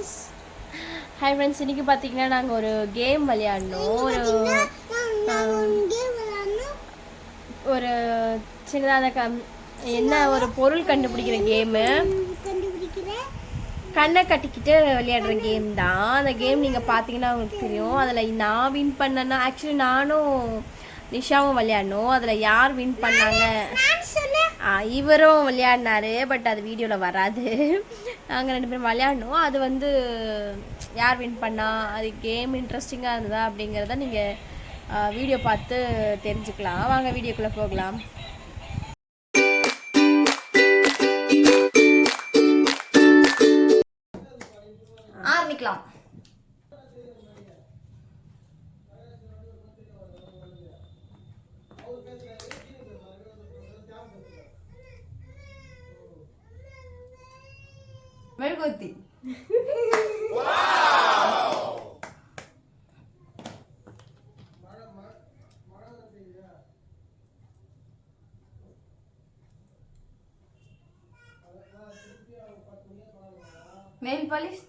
Friends hi friends இன்னைக்கு பார்த்தீங்கன்னா நாங்கள் ஒரு கேம் விளையாடணும். ஒரு ஒரு கேம் சின்னதாக க என்ன ஒரு பொருள் கண்டுபிடிக்கிற கேமு கண்ணை கட்டிக்கிட்டு விளையாடுற கேம் தான். அந்த கேம் நீங்கள் பார்த்தீங்கன்னா உங்களுக்கு தெரியும். அதில் நான் வின் பண்ணேன்னா ஆக்சுவலி நானும் நிஷாவும் விளையாடணும். அதில் யார் வின் பண்ணாங்க? இவரும் விளையாடினாரு பட் அது வீடியோவில் வராது. நாங்கள் ரெண்டு பேரும் விளையாடணும். அது வந்து யார் வின் பண்ணா அது கேம் இன்ட்ரெஸ்டிங்காக இருந்ததா அப்படிங்கிறத நீங்கள் வீடியோ பார்த்து தெரிஞ்சுக்கலாம். வாங்க வீடியோக்குள்ளே போகலாம். ஆரம்பிக்கலாம். மெழுகுவத்தி நெயில் பாலிஷ்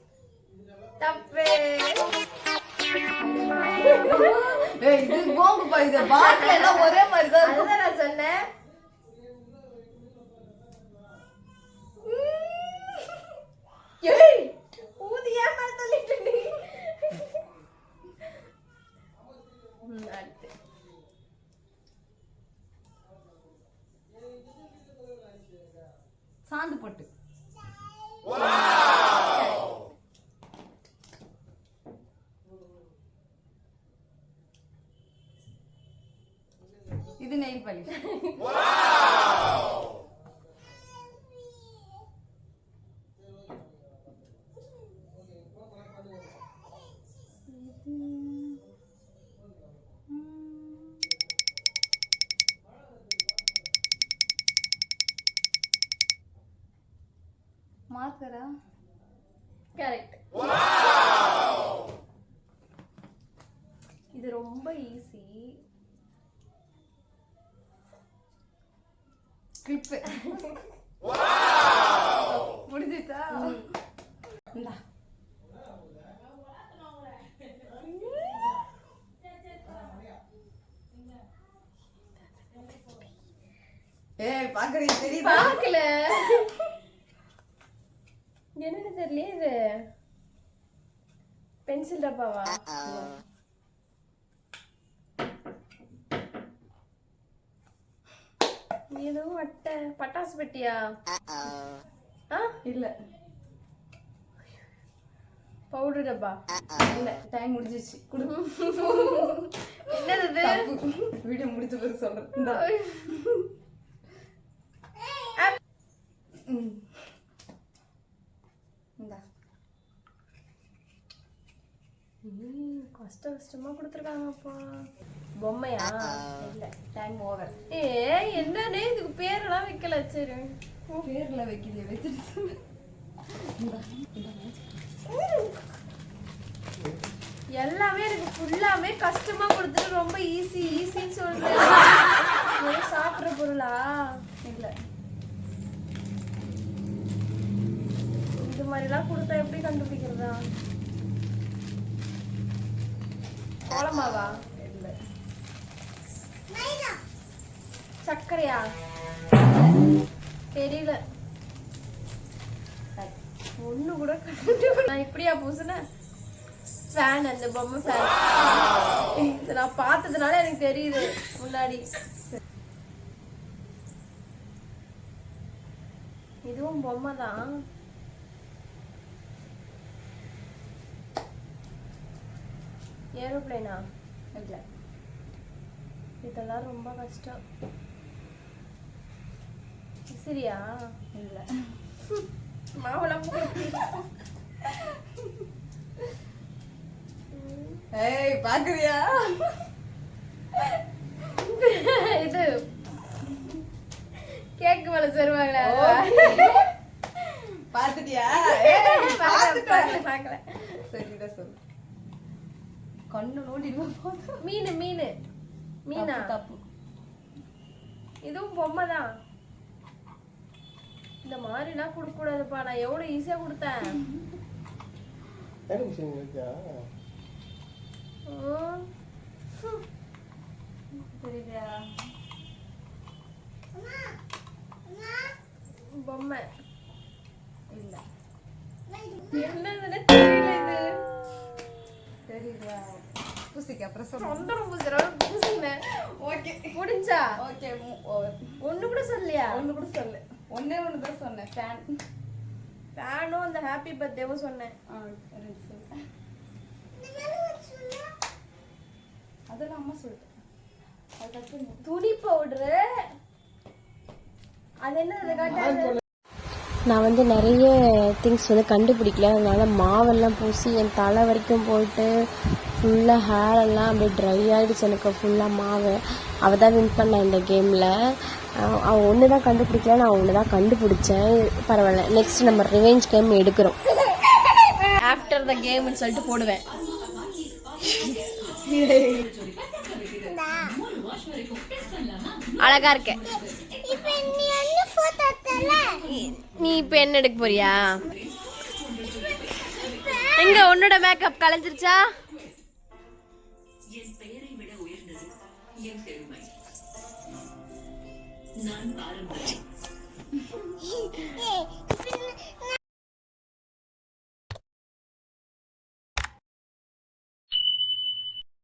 தப்பு இது போங்க பா இது பாட்டில் எல்லாம் ஒரே மாதிரி தான் நான் சொன்னேன் ஏய் ஊதியா நான் சொல்லிட்டேன் ம், அடுத்து சாந்து பட்டு. இது நெயில் பாலிஷ் மார்க்கரா கரெக்ட் இது ரொம்ப ஈஸி கிளிப்பு முடிஞ்சிச்சா இந்தா. ஏய் பாக்குறீங்க தெரியுதா? பார்க்கல. என்னன்னு தெரியலையே இது பென்சில் டப்பாவா? ஏதோ அட்டை பட்டாசு பெட்டியா? ஆ? இல்ல. பவுடர் டப்பா? இல்ல டைம் முடிஞ்சிச்சு குடு. என்னது. வீடியோ முடிச்ச பிறகு சொல்றேன் இந்தா. ம். இந்தா. ம், கஷ்ட கஷ்டமா கொடுத்துருக்காங்கப்பா. பொம்மையா? இல்ல டைம் ஓவர் ஏ என்னன்னே இதுக்கு பேரெல்லாம் வைக்கல சரி. பேர்ல வைக்கலையே. இந்தா. எல்லாமே எனக்கு ஃபுல்லாமே கஷ்டமா கொடுத்துட்டு ரொம்ப ஈஸி ஈஸின்னு சொல்றேன். சாப்பிட்ற பொருளா? இல்ல. இந்த மாதிரிலாம் கொடுத்தா எப்படி கண்டுபிடிக்கிறதா? கோலமாவா? சர்க்கரையா? தெரியல. ஒண்ணு கூட நான் இப்படியா பூசினேன் ஃபேன் அந்த பொம்மை ஃபேன் நான் பார்த்ததுனால எனக்கு தெரியுது முன்னாடி. இதுவும் பொம்மை தான் ஏரோப்ளேனா? இல்ல. இதெல்லாம் ரொம்ப கஷ்டம். சரியா இல்ல. மாவளம் ஏய் பாக்குறியா இது கேக்கு மேல தருவாங்களே பாத்துட்டியா சொல்லு கண்ணு நோண்டிடுவா போதும். மீன் மீன். மீனா? தப்பு இதுவும் பொம்மை தான். இந்த மாதிரிலாம் கொடுக்க கூடாதுப்பா நான் எவ்வளவு ஈஸியா கொடுத்தேன். பொம்மை. இல்ல. என்னதுன்னு பூசிக்க அப்புறம் சொல்லுங்க தொந்தரவு பூசுற பூசினேன் ஓகே. முடிஞ்சா? ஓகே ஒண்ணு கூட சொல்லலையா? ஒன்று கூட சொல்லு ஒன்னே ஒன்று தான் சொன்னேன். ஃபேன் ஃபேனும் அந்த ஹாப்பி பர்த்டேவும் சொன்னேன். அதெல்லாம் அம்மா சொல்லிட்டேன் துணி பவுடரு அது என்ன அதை காட்டாது நான் வந்து நிறைய திங்ஸ் வந்து கண்டுபிடிக்கல. அதனால் மாவெல்லாம் பூசி என் தலை வரைக்கும் போயிட்டு ஃபுல்லாக ஹேரெல்லாம் அப்படியே ட்ரை ஆகிடுச்சு எனக்கு ஃபுல்லாக மாவு. அவள் தான் வின் பண்ணேன் இந்த கேமில் அவள் ஒன்று தான் கண்டுபிடிக்கல நான் ஒன்று தான் கண்டுபிடிச்சேன். பரவாயில்ல. நெக்ஸ்ட் நம்ம ரிவெஞ்ச் கேம் எடுக்கிறோம். ஆஃப்டர் த கேம்னு சொல்லிட்டு போடுவேன். அழகா இருக்கேன் இப்ப நீ என்ன போட்டோ தல நீ இப்போ என்ன எடுக்க போறியா? எங்க உன்னோட மேக்கப் கலைஞ்சிருச்சா?